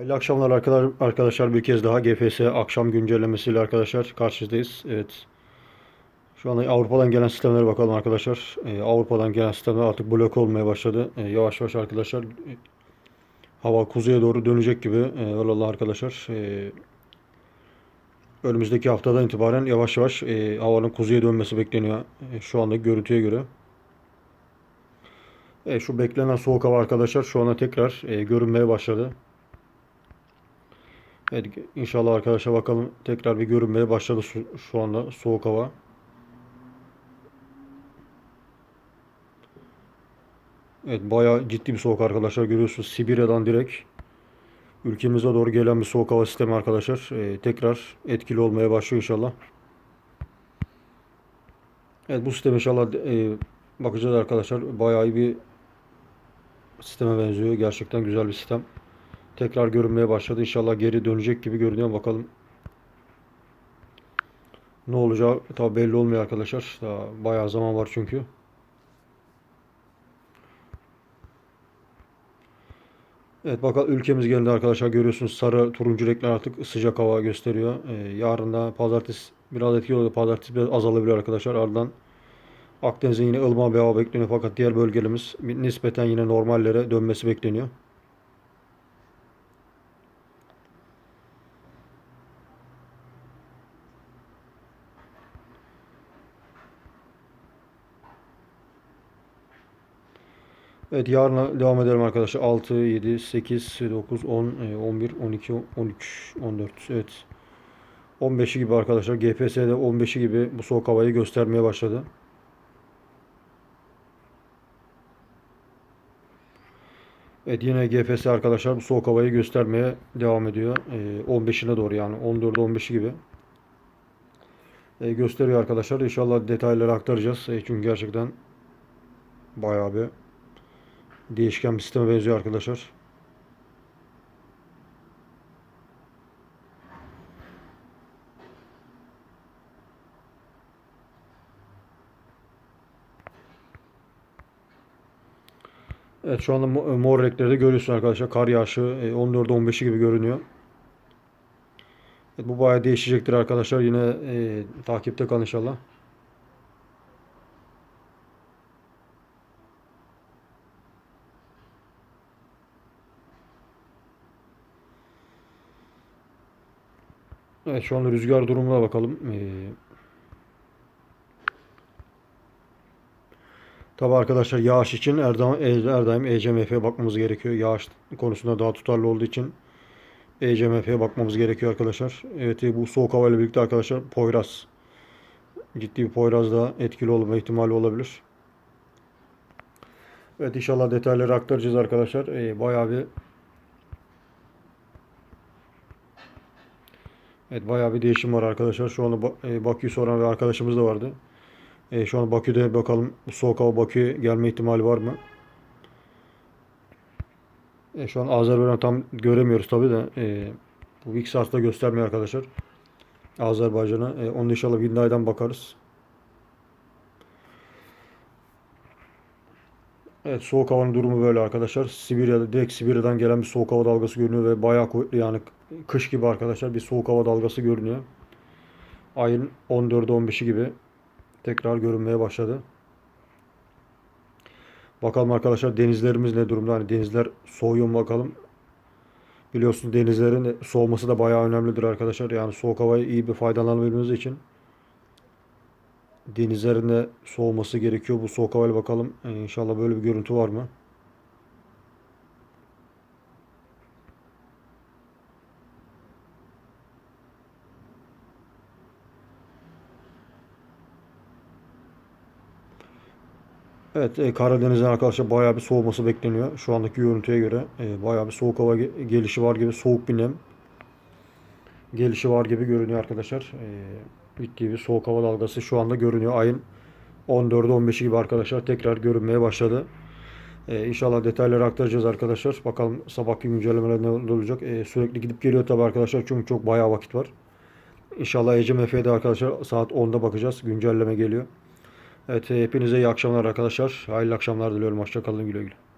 Hayırlı akşamlar arkadaşlar. Bir kez daha GFS akşam güncellemesiyle arkadaşlar karşınızdayız. Evet. Şu anda Avrupa'dan gelen sistemlere bakalım arkadaşlar. Ee, Avrupa'dan gelen sistemler artık blok olmaya başladı. Ee, yavaş yavaş arkadaşlar e, hava kuzeye doğru dönecek gibi. Ee, Allah arkadaşlar. Ee, önümüzdeki haftadan itibaren yavaş yavaş e, havanın kuzeye dönmesi bekleniyor. E, şu anda görüntüye göre. E, şu beklenen soğuk hava arkadaşlar şu anda tekrar e, görünmeye başladı. Evet inşallah arkadaşlar bakalım. Tekrar bir görünmeye başladı şu, şu anda soğuk hava. Evet bayağı ciddi bir soğuk arkadaşlar. Görüyorsunuz Sibirya'dan direkt ülkemize doğru gelen bir soğuk hava sistemi arkadaşlar. Ee, tekrar etkili olmaya başlıyor inşallah. Evet bu sistem inşallah e, bakacağız arkadaşlar. Bayağı iyi bir sisteme benziyor. Gerçekten güzel bir sistem tekrar görünmeye başladı. İnşallah geri dönecek gibi görünüyor. Bakalım ne olacağı tabi belli olmuyor arkadaşlar. Daha bayağı zaman var çünkü. Evet bakalım ülkemiz geldi arkadaşlar. Görüyorsunuz sarı turuncu renkler artık sıcak hava gösteriyor. Ee, yarın da pazartesi biraz etkili oluyor. Pazartesi biraz azalabilir arkadaşlar. Ardından Akdeniz'in yine ılıman bir hava bekleniyor. Fakat diğer bölgelerimiz nispeten yine normallere dönmesi bekleniyor. Evet yarına devam edelim arkadaşlar. 6, 7, 8, 9, 10, 11, 12, 13, 14. Evet. 15'i gibi arkadaşlar. GPS'de 15'i gibi bu soğuk havayı göstermeye başladı. Evet yine GPS arkadaşlar bu soğuk havayı göstermeye devam ediyor. Ee, 15'ine doğru yani 14 15'i gibi. Ee, gösteriyor arkadaşlar. İnşallah detayları aktaracağız. Ee, çünkü gerçekten bayağı bir değişken bir sisteme benziyor arkadaşlar. Evet şu anda mor renkleri de görüyorsunuz arkadaşlar. Kar yağışı 14-15'i gibi görünüyor. Evet, bu bayağı değişecektir arkadaşlar. Yine e, takipte kalın inşallah. Evet şu anda rüzgar durumuna bakalım. Ee, tabi arkadaşlar yağış için her daim, ECMF'ye bakmamız gerekiyor. Yağış konusunda daha tutarlı olduğu için ECMF'ye bakmamız gerekiyor arkadaşlar. Evet bu soğuk hava ile birlikte arkadaşlar Poyraz ciddi bir Poyraz da etkili olma ihtimali olabilir. Evet inşallah detayları aktaracağız arkadaşlar. Ee, bayağı bir Evet bayağı bir değişim var arkadaşlar. Şu anda e, Bakü'yü soran bir arkadaşımız da vardı. E, şu an Bakü'de bakalım soğuk hava Bakü'ye gelme ihtimali var mı? E, şu an Azerbaycan tam göremiyoruz tabi de. Bu Vixars'ta göstermiyor arkadaşlar. Azerbaycan'a. E, onu inşallah Winday'dan bakarız. Evet soğuk havanın durumu böyle arkadaşlar. Sibirya'da direkt Sibirya'dan gelen bir soğuk hava dalgası görünüyor ve bayağı kuvvetli yani kış gibi arkadaşlar bir soğuk hava dalgası görünüyor. Ayın 14'ü 15'i gibi tekrar görünmeye başladı. Bakalım arkadaşlar denizlerimiz ne durumda? Hani denizler soğuyor mu bakalım. Biliyorsunuz denizlerin soğuması da bayağı önemlidir arkadaşlar. Yani soğuk havayı iyi bir faydalanabilmemiz için denizlerin de soğuması gerekiyor. Bu soğuk havayla bakalım. Ee, inşallah böyle bir görüntü var mı? Evet e, Karadeniz'in arkadaşlar bayağı bir soğuması bekleniyor. Şu andaki görüntüye göre e, bayağı bir soğuk hava gelişi var gibi soğuk bir nem gelişi var gibi görünüyor arkadaşlar. Ciddi bir soğuk hava dalgası şu anda görünüyor. Ayın 14'ü 15'i gibi arkadaşlar tekrar görünmeye başladı. Ee, inşallah detayları aktaracağız arkadaşlar. Bakalım sabahki güncellemeler ne olacak. Ee, sürekli gidip geliyor tabi arkadaşlar. Çünkü çok bayağı vakit var. İnşallah ECMF'de arkadaşlar saat 10'da bakacağız. Güncelleme geliyor. Evet hepinize iyi akşamlar arkadaşlar. Hayırlı akşamlar diliyorum. Hoşçakalın güle güle.